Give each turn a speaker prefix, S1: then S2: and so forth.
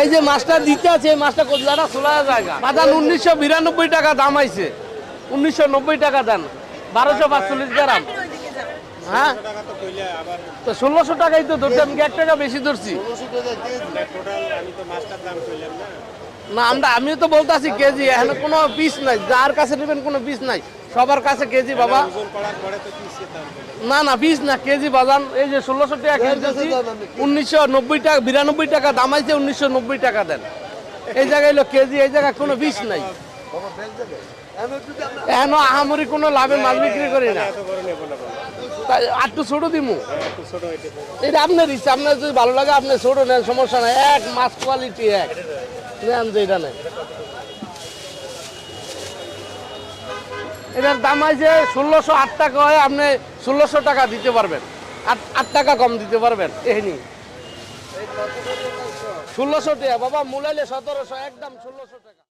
S1: এই যে মাছটা দিতে আছে, এই মাছটা কোথাটা সোলা জায়গা। বাজান উনিশশো বিরানব্বই টাকা দাম আইছে। উনিশশো নব্বই টাকা দেন বারোশো পাঁচচল্লিশ গ্রাম। হ্যাঁ?
S2: তো
S1: ষোলোশো টাকাই তো ধরছি, আমি এক টাকা বেশি ধরছি?
S2: না
S1: আমরা আমিও তো বলতেছি কেজি এখানে কোনো পিস নাই। যার কাছে নেবেন কোনো পিস নাই। সবার কাছে কেজি বাবা। না না পিস না কেজি বাজান। এই যে ষোলোশো টাকা কিনতেছি উনিশশো নব্বই টাকা বিরানব্বই টাকা দাম আছে উনিশশো নব্বই টাকা দেন। এই জায়গায় হলো কেজি এই জায়গায় কোনো পিস নাই। এখন আহামরি কোনো লাভে মাল বিক্রি করি না। আটটু ছোট দিমু। এটা আপনার ইচ্ছা আপনার যদি ভালো লাগে আপনি ছোট নেন সমস্যা নাই। এক মাছ কোয়ালিটি এক। এটা এটার দাম আছে ষোলোশো আট টাকা হয়, আপনি ষোলোশো টাকা দিতে পারবেন। আট আট টাকা কম দিতে পারবেন এহনি ষোলোশো টাকা, বাবা মূলাইলে সতেরোশো, একদম ষোলোশো টাকা।